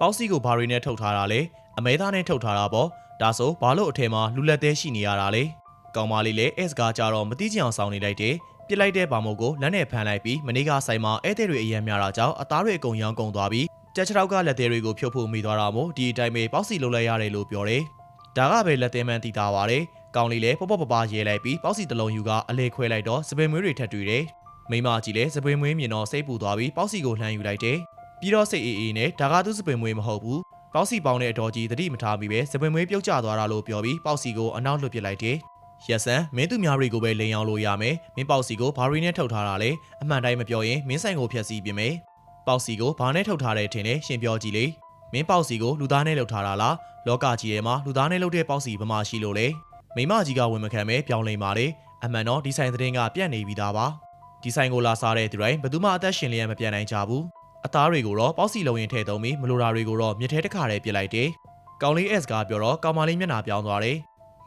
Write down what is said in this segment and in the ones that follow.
ပေါက်စီကိုဘာတွေနဲ့ထုတ်ထားတာလဲအမဲသားနဲ့ထုတ်ထားတာပေါ့ဒါဆိုဘာလို့အထက်မှာလူလက်သေးရှိနေရတာလဲကောင်မလေးလည်းအစ်ကားကြတော့မတိကျအောင်စောင်းနေလိုက်တယ်ပြစ်လိုက်တဲ့ဗာမို့ကိုလက်နဲ့ဖမ်းလိုက်ပြီးမနေ့ကဆိုင်မှာဧည့်သည်တွေအရင်များတာကြောင့်အသားတွေအကုန်ရောင်းကုန်သွားပြီးကြက်ချောက်ကလက်သေးတွေကိုဖြုတ်ဖို့မိသွားတာမို့ဒီအတိုင်းပဲပေါက်စီလုပ်လိုက်ရတယ်လို့ပြောတယ်ဒါကပဲလက်သေးမှန်တည်တာပါတယ်ကောင်လေးလည်းပေါ့ပေါ့ပပရဲလိုက်ပြီးပေါက်စီတစ်လုံးယူကအလေခွဲလိုက်တော့စပင်မွေးတွေထပ်တွေ့တယ်မိမကြီးလည်းစပင်မွေးမြင်တော့စိတ်ပူသွားပြီးပေါက်စီကိုလှမ်းယူလိုက်တယ် ပြီးတော့စိတ်အေးအေးနဲ့ဒါကသူစပင်မွေးမဟုတ်ဘူးပေါက်စီပေါင်းတဲ့အတော်ကြီးသတိမထားပြီးပဲစပင်မွေးပြုတ်ကျသွားတာလို့ပြောပြီးပေါက်စီကိုအနောက်လွတ်ပစ်လိုက်တယ်ရက်စံမင်းသူများတွေကိုပဲလိန်အောင်လို့ရမယ်မင်းပေါက်စီကိုဘာရီနဲ့ထုတ်ထားတာလဲအမှန်တိုင်းမပြောရင်မင်းဆိုင်ကိုဖျက်ဆီးပြင်မယ်ပေါက်စီကိုဘာနဲ့ထုတ်ထားတယ်ထင်တယ်ရှင်ပြောကြည့်လေမင်းပေါက်စီကိုလူသားနဲ့လှုပ်ထားတာလားလောကကြီးထဲမှာလူသားနဲ့လှုပ်တဲ့ပေါက်စီဘမရှိလို့လေမိမကြီးကဝင်မခံပဲပြောင်းလိမ့်ပါလေအမှန်တော့ဒီဆိုင်သတင်းကပြန့်နေပြီးသားပါဒီဆိုင်ကိုလာစားတဲ့သူတိုင်းဘယ်သူမှအသက်ရှင်လျက်မပြန်နိုင်ကြဘူး အသားတွေကိုတော့ပေါက်စီလုံးရင်ထည့်သုံးပြီးမလိုတာတွေကိုတော့မြစ်ထဲတစ်ခါတည်းပြစ်လိုက်တယ်ကောင်လေး S ကပြောတော့ကောင်မလေးမျက်နှာပြောင်းသွားတယ်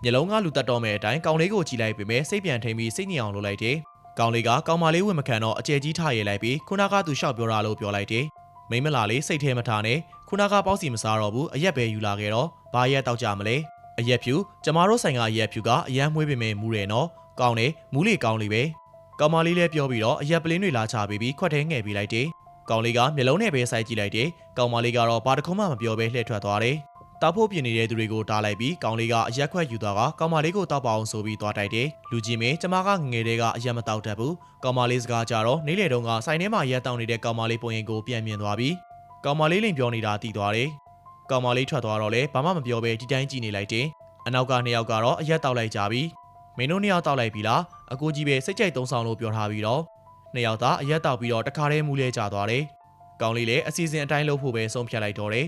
မျက်လုံးကလူတက်တော်မဲ့အတိုင်းကောင်လေးကိုကြည့်လိုက်ပေမဲ့စိတ်ပြန်ထိန်ပြီးစိတ်ညစ်အောင်လုပ်လိုက်တယ်။ကောင်လေးကကောင်မလေးဝင်မခံတော့အကျယ်ကြီးထားရဲလိုက်ပြီးခုနကသူရှောက်ပြောတာလို့ပြောလိုက်တယ်။မိမလာလေးစိတ်ထဲမထားနဲ့ခုနကပေါက်စီမစားတော့ဘူးအရက်ပဲယူလာခဲ့တော့ဘာရက်တောက်ကြမလဲ။အရက်ဖြူကျမတို့ဆိုင်ကအရက်ဖြူကအရန်မွေးပေမဲ့မူတယ်နော်။ကောင်းတယ်မူးလေကောင်းလေးပဲ။ကောင်မလေးလည်းပြောပြီးတော့အရက်ပလင်းတွေလာချပေးပြီးခွက်ထဲငှဲ့ပေးလိုက်တယ်။ ကောင်လေးကမျက်လုံးနဲ့ပဲစိုက်ကြည့်လိုက်တယ်။ကောင်မလေးကတော့ဘာတခုမှမပြောဘဲလှည့်ထွက်သွားတယ်။တောက်ဖို့ပြင်နေတဲ့သူတွေကိုတားလိုက်ပြီးကောင်လေးကအရက်ခွက်ယူသွားကကောင်မလေးကိုတောက်ပါအောင်ဆိုပြီးသွားတိုက်တယ်လူကြီးမင်းကျမကငငယ်တဲ့ကအရက်မတောက်တတ်ဘူးကောင်မလေးစကားကြတော့နေ့လေတုန်းကဆိုင်ထဲမှာရက်တောက်နေတဲ့ကောင်မလေးပုံရင်ကိုပြန်မြင်သွားပြီးကောင်မလေးလိန်ပြောနေတာတည်သွားတယ်ကောင်မလေးထွက်သွားတော့လဲဘာမှမပြောဘဲဒီတိုင်းကြည့်နေလိုက်တယ်အနောက်ကနှစ်ယောက်ကတော့အရက်တောက်လိုက်ကြပြီမင်းတို့နှစ်ယောက်တောက်လိုက်ပြီလားအကိုကြီးပဲစိတ်ကြိုက်သုံးဆောင်လို့ပြောထားပြီးတော့ နှစ်ယောက်သားအရက်တောက်ပြီးတော့တခါတည်းမူးလဲကြသွားတယ်ကောင်လေးလည်းအစီအစဉ်အတိုင်းလုပ်ဖို့ပဲဆုံးဖြတ်လိုက်တော့တယ်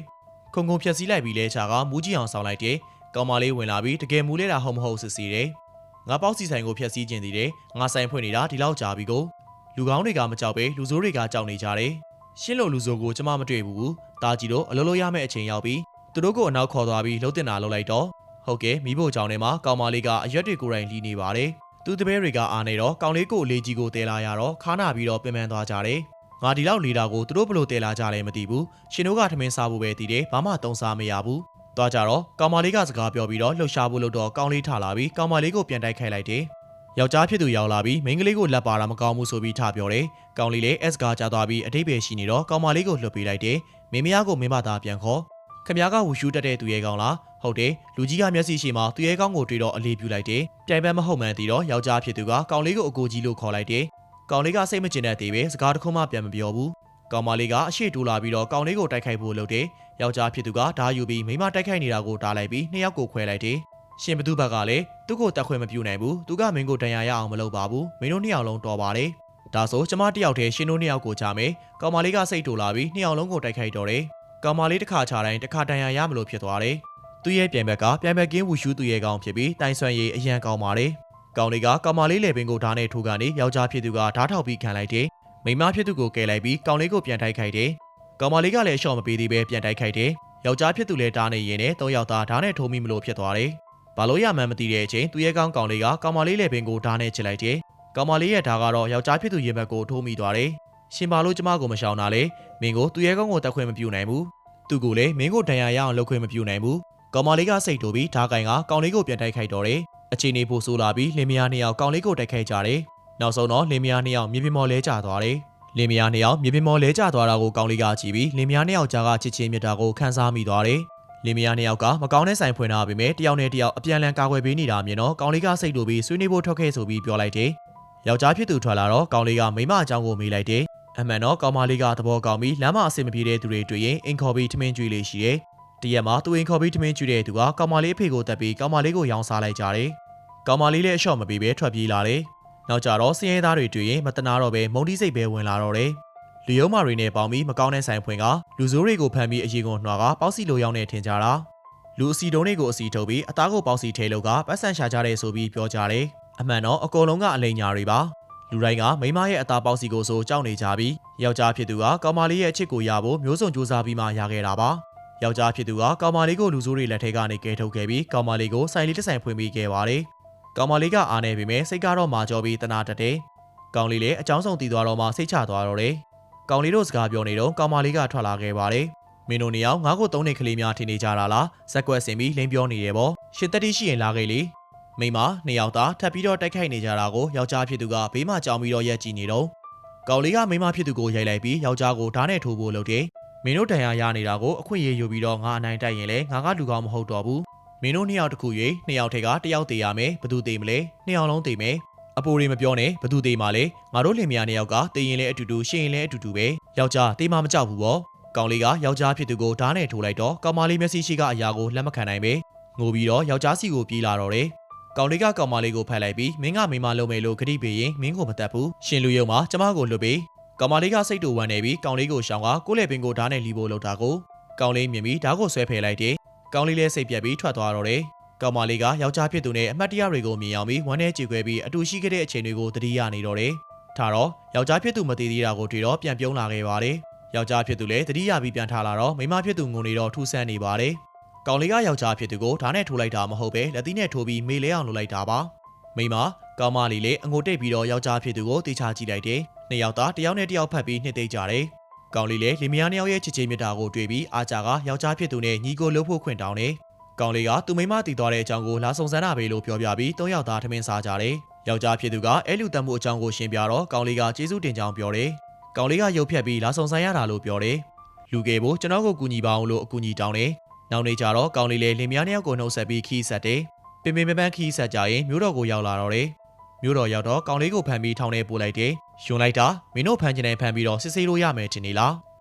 ခုံခုံဖြက်စီးလိုက်ပြီးလဲချာကမူးကြီးအောင်ဆောင်လိုက်တယ်။ကောင်မလေးဝင်လာပြီးတကယ်မူးလဲတာဟုတ်မဟုတ်စစ်စီတယ်။ငါပေါက်စီဆိုင်ကိုဖြက်စီးခြင်းတည်တယ်။ငါဆိုင်ဖွင့်နေတာဒီလောက်ကြာပြီကိုလူကောင်းတွေကမကြောက်ပဲလူဆိုးတွေကကြောက်နေကြတယ်။ရှင်းလို့လူဆိုးကိုကျမမတွေ့ဘူး။တာကြီးတို့အလုံးလို့ရမယ့်အချိန်ရောက်ပြီ။သူတို့ကိုအနောက်ခေါ်သွားပြီးလှုပ်တင်တာလှုပ်လိုက်တော့ဟုတ်ကဲ့မိဖို့ကြောင့်ထဲမှာကောင်မလေးကအရက်တွေကိုယ်တိုင်လီးနေပါတယ်။ သူတပည့်တွေကအားနေတော့ကောင်လေးကိုအလေးကြီးကိုတဲလာရတော့ခါနာပြီးတော့ပင်ပန်းသွားကြတယ်။ငါဒီလောက်လေးတာကိုသူတို့ဘလို့တဲလာကြလဲမသိဘူးရှင်တို့ကထမင်းစားဖို့ပဲတည်တယ်ဘာမှတုံးစားမရဘူးသွားကြတော့ကောင်မလေးကစကားပြောပြီးတော့လှုပ်ရှားဖို့လို့တော့ကောင်းလေးထလာပြီးကောင်မလေးကိုပြန်တိုက်ခိုက်လိုက်တယ်ယောက်ျားဖြစ်သူရောက်လာပြီးမိန်းကလေးကိုလက်ပါတာမကောင်းဘူးဆိုပြီးထပြောတယ်ကောင်လေးလည်း S ကားကြသွားပြီးအတိတ်ပဲရှိနေတော့ကောင်မလေးကိုလှုပ်ပေးလိုက်တယ်မင်းမယားကိုမင်းမသားပြန်ခေါ်ခမ ्या ကဝူရှူးတက်တဲ့သူရဲ့ကောင်လား ဟုတ်တယ်လူကြီးကမျက်စိရှိမှသူရဲ့ကောင်ကိုတွေ့တော့အလေးပြူလိုက်တယ်ပြိုင်ပန်းမဟုတ်မှန်းသိတော့ယောက်ျားဖြစ်သူကကောင်လေးကိုအကိုကြီးလို့ခေါ်လိုက်တယ်ကောင်လေးကစိတ်မကျင်တဲ့သေးပဲစကားတစ်ခုမှပြန်မပြောဘူးကောင်မလေးကအရှိတူလာပြီးတော့ကောင်လေးကိုတိုက်ခိုက်ဖို့လုပ်တယ်ယောက်ျားဖြစ်သူကဓာယူပြီးမိမတိုက်ခိုက်နေတာကိုတားလိုက်ပြီးနှစ်ယောက်ကိုခွဲလိုက်တယ်ရှင်ဘသူဘက်ကလည်းသူ့ကိုတက်ခွင့်မပြုနိုင်ဘူးသူကမင်းကိုတန်ရာရအောင်မလုပ်ပါဘူးမင်းတို့နှစ်ယောက်လုံးတော်ပါတယ်ဒါဆိုကျမတယောက်တည်းရှင်တို့နှစ်ယောက်ကိုချမယ်ကောင်မလေးကစိတ်တူလာပြီးနှစ်ယောက်လုံးကိုတိုက်ခိုက်တော့တယ်ကောင်မလေးတစ်ခါချတိုင်းတစ်ခါတန်ရာရမလို့ဖြစ်သွားတယ် သူ့ရဲ့ပြန်ဘက်ကပြန်ဘက်ကင်းဝူရှူးသူရဲ့ကောင်ဖြစ်ပြီးတိုင်ဆွမ်းရည်အရန်ကောင်းပါတယ်ကောင်လေးကကောင်မလေးလေပင်ကိုဓာတ်နဲ့ထိုးကနေယောက်ျားဖြစ်သူကဓာတ်ထောက်ပြီးခံလိုက်တယ်မိန်းမဖြစ်သူကိုကယ်လိုက်ပြီးကောင်လေးကိုပြန်တိုက်ခိုက်တယ်ကောင်မလေးကလည်းအလျှော့မပေးသေးပဲပြန်တိုက်ခိုက်တယ်ယောက်ျားဖြစ်သူလည်းတားနေရင်နဲ့သုံးယောက်သားဓာတ်နဲ့ထိုးမိမလို့ဖြစ်သွားတယ်ဘာလို့ရမှန်းမသိတဲ့အချိန်သူရဲ့ကောင်းကောင်လေးကကောင်မလေးလေပင်ကိုဓာတ်နဲ့ချစ်လိုက်တယ်ကောင်မလေးရဲ့ဓာတ်ကတော့ယောက်ျားဖြစ်သူရင်ဘက်ကိုထိုးမိသွားတယ်ရှင်ပါလို့ကျမကိုမရှောင်တာလေမင်းကိုသူရဲ့ကောင်းကိုတက်ခွင့်မပြုနိုင်ဘူးသူကလည်းမင်းကိုဒဏ်ရာရအောင်လုပ်ခွင့်မပြုနိုင်ဘူး ကောင်မလေးကစိတ်တိုးပြီးဓာတ်ကင်ကကောင်လေးကိုပြန်တိုက်ခိုက်တော့တယ်အချိန်နေပိုဆိုးလာပြီးလင်မယားနှစ်ယောက်ကောင်လေးကိုတိုက်ခိုက်ကြတယ်နောက်ဆုံးတော့လင်မယားနှစ်ယောက်မြေပြင်ပေါ်လဲကျသွားတယ်လင်မယားနှစ်ယောက်မြေပြင်ပေါ်လဲကျသွားတာကိုကောင်လေးကကြည့်ပြီးလင်မယားနှစ်ယောက်ကြားကချစ်ချင်းမြတ်တာကိုခန်းစားမိသွားတယ်လင်မယားနှစ်ယောက်ကမကောင်းတဲ့ဆိုင်ဖွင့်ထားပေမဲ့တယောက်နဲ့တယောက်အပြန်အလှန်ကာကွယ်ပေးနေတာမြင်တော့ကောင်လေးကစိတ်တူပြီးဆွေးနွေးဖို့ထွက်ခဲ့ဆိုပြီးပြောလိုက်တယ်ယောက်ျားဖြစ်သူထွက်လာတော့ကောင်လေးကမိမအကြောင်းကိုမေးလိုက်တယ်အမှန်တော့ကောင်မလေးကသဘောကောင်းပြီးလမ်းမအဆင်မပြေတဲ့သူတွေတွေ့ရင်အင်ခေါ်ပြီးထမင်းကျွေးလေးရှိတယ် တရက်မှာသူအင်ခေါ်ပြီးထမင်းကျွေးတဲ့သူကကောင်မလေးအဖေကိုတက်ပြီးကောင်မလေးကိုရောင်းစားလိုက်ကြတယ်ကောင်မလေးလည်းအလျှော့မပေးဘဲထွက်ပြေးလာတယ်နောက်ကြတော့စည်ရဲသားတွေတွေ့ရင်မတနာတော့ပဲမုံတိစိတ်ပဲဝင်လာတော့တယ်လူယုံမာတွေနဲ့ပေါင်းပြီးမကောင်းတဲ့ဆိုင်ဖွင့်ကလူဆိုးတွေကိုဖမ်းပြီးအရေးကုန်နှွာကပေါက်စီလိုရောက်နေထင်ကြတာလူအစီတုံးတွေကိုအစီထုတ်ပြီးအသားကိုပေါက်စီထဲလို့ကပတ်စံရှာကြတယ်ဆိုပြီးပြောကြတယ်အမှန်တော့အကုန်လုံးကအလိန်ညာတွေပါလူတိုင်းကမိမရဲ့အသားပေါက်စီကိုဆိုကြောက်နေကြပြီးယောက်ျားဖြစ်သူကကောင်မလေးရဲ့အချစ်ကိုရဖို့မျိုးစုံစူးစမ်းပြီးမှရခဲ့တာပါ ယောက်ျားဖြစ်သူကကောင်မလေးကိုလူဆိုးတွေလက်ထဲကနေကဲထုတ်ခဲ့ပြီးကောင်မလေးကိုဆိုင်လေးတစ်ဆိုင်ဖွင့်ပေးခဲ့ပါတယ်ကောင်မလေးကအားနေပေမဲ့စိတ်ကတော့မာကြောပြီးတနာတက်တယ်ကောင်လေးလည်းအကြောင်းဆုံးတည်သွားတော့မှစိတ်ချသွားတော့တယ်ကောင်လေးတို့စကားပြောနေတော့ကောင်မလေးကထွက်လာခဲ့ပါတယ်မင်းတို့နှစ်ယောက်ငါ့ကိုသုံးနေကလေးများထင်နေကြတာလားဇက်ကွက်စင်ပြီးလိန်ပြောနေတယ်ပေါ့ရှင်တက်တိရှိရင်လာခဲ့လေမိမနှစ်ယောက်သားထပ်ပြီးတော့တိုက်ခိုက်နေကြတာကိုယောက်ျားဖြစ်သူကဘေးမှာကြောင်ပြီးတော့ရက်ကြည့်နေတော့ကောင်လေးကမိမဖြစ်သူကိုရိုက်လိုက်ပြီးယောက်ျားကိုဓာတ်နဲ့ထိုးဖို့လုပ်တယ် မင်းတို့တန်ရာရနေတာကိုအခွင့်အရေးယူပြီးတော့ငါအနိုင်တိုက်ရင်လေငါကလူကောင်းမဟုတ်တော့ဘူးမင်းတို့နှစ်ယောက်တစ်ခု၍နှစ်ယောက်ထက်ကတစ်ယောက်သေးရမယ်ဘသူသေးမလဲနှစ်ယောက်လုံးသေးမယ်အပိုတွေမပြောနဲ့ဘသူသေးမှလဲငါတို့လင်မယားနှစ်ယောက်ကတေးရင်လဲအတူတူရှင်းရင်လဲအတူတူပဲယောက်ျားတေးမှမကြောက်ဘူးပေါ့ကောင်လေးကယောက်ျားဖြစ်သူကိုဓာတ်နဲ့ထိုးလိုက်တော့ကောင်မလေးမျက်စိရှိကအရာကိုလက်မခံနိုင်ပဲငိုပြီးတော့ယောက်ျားစီကိုပြေးလာတော့တယ်ကောင်လေးကကောင်မလေးကိုဖက်လိုက်ပြီးမင်းကမိမလုံးမယ်လို့ခတိပေးရင်မင်းကိုမတတ်ဘူးရှင်လူရုံမှာကျမကိုလွတ်ပေး ကောင်မလေးကစိတ်တူဝမ်းနေပြီးကောင်လေးကိုရှောင်ကကိုယ့်လေပင်ကိုဓာတ်နဲ့လီဖို့လုပ်တာကိုကောင်လေးမြင်ပြီးဓာတ်ကိုဆွဲဖယ်လိုက်တယ်ကောင်လေးလည်းစိတ်ပြက်ပြီးထွက်သွားတော့တယ်ကောင်မလေးကယောက်ျားဖြစ်သူနဲ့အမတ်တရတွေကိုမြင်အောင်ပြီးဝမ်းထဲကြေခွဲပြီးအတူရှိခဲ့တဲ့အချိန်တွေကိုသတိရနေတော့တယ်။ထားတော့ယောက်ျားဖြစ်သူမတည်သေးတာကိုတွေ့တော့ပြန်ပြုံးလာခဲ့ပါတယ်။ယောက်ျားဖြစ်သူလည်းသတိရပြီးပြန်ထားလာတော့မိန်းမဖြစ်သူငုံနေတော့ထူဆန်းနေပါတယ်။ကောင်လေးကယောက်ျားဖြစ်သူကိုဓာတ်နဲ့ထိုးလိုက်တာမဟုတ်ပဲလက်သီးနဲ့ထိုးပြီးမေးလဲအောင်လုပ်လိုက်တာပါ။မိန်းမကောင်မလေးလည်းအငိုတိတ်ပြီးတော့ယောက်ျားဖြစ်သူကိုတေချာကြည့်လိုက်တယ်။ နှစ်ယောက်သားတစ်ယောက်နဲ့တစ်ယောက်ဖက်ပြီးနှစ်သိမ့်ကြတယ်။ကောင်လေးလည်းလင်မယားနှစ်ယောက်ရဲ့ချစ်ချင်းမြတ်တာကိုတွေ့ပြီးအားကြကယောက်ျားဖြစ်သူနဲ့ညီကိုလှုပ်ဖို့ခွင့်တောင်းတယ်။ကောင်လေးကသူမိမတည်သွားတဲ့အကြောင်းကိုလာစုံစမ်းတာပဲလို့ပြောပြပြီးသုံးယောက်သားထမင်းစားကြတယ်။ယောက်ျားဖြစ်သူကအဲလူတတ်မှုအကြောင်းကိုရှင်းပြတော့ကောင်လေးကကျေးဇူးတင်ကြောင်းပြောတယ်။ကောင်လေးကရုပ်ဖြတ်ပြီးလာစုံစမ်းရတာလို့ပြောတယ်။လူငယ်ဖို့ကျွန်တော်ကိုကူညီပါအောင်လို့အကူအညီတောင်းတယ်။နောက်နေ့ကျတော့ကောင်လေးလည်းလင်မယားနှစ်ယောက်ကိုနှုတ်ဆက်ပြီးခီးဆက်တယ်။ပင်ပင်ပန်းပန်းခီးဆက်ကြရင်မြို့တော်ကိုရောက်လာတော့တယ်။ မြို့တော်ရောက်တော့ကောင်လေးကိုဖမ်းပြီးထောင်ထဲပို့လိုက်တယ်။ယွန်လိုက်တာမင်းတို့ဖမ်းချင်တဲ့ဖမ်းပြီးတော့စစ်ဆေးလို့ရမယ်ထင်နေလား။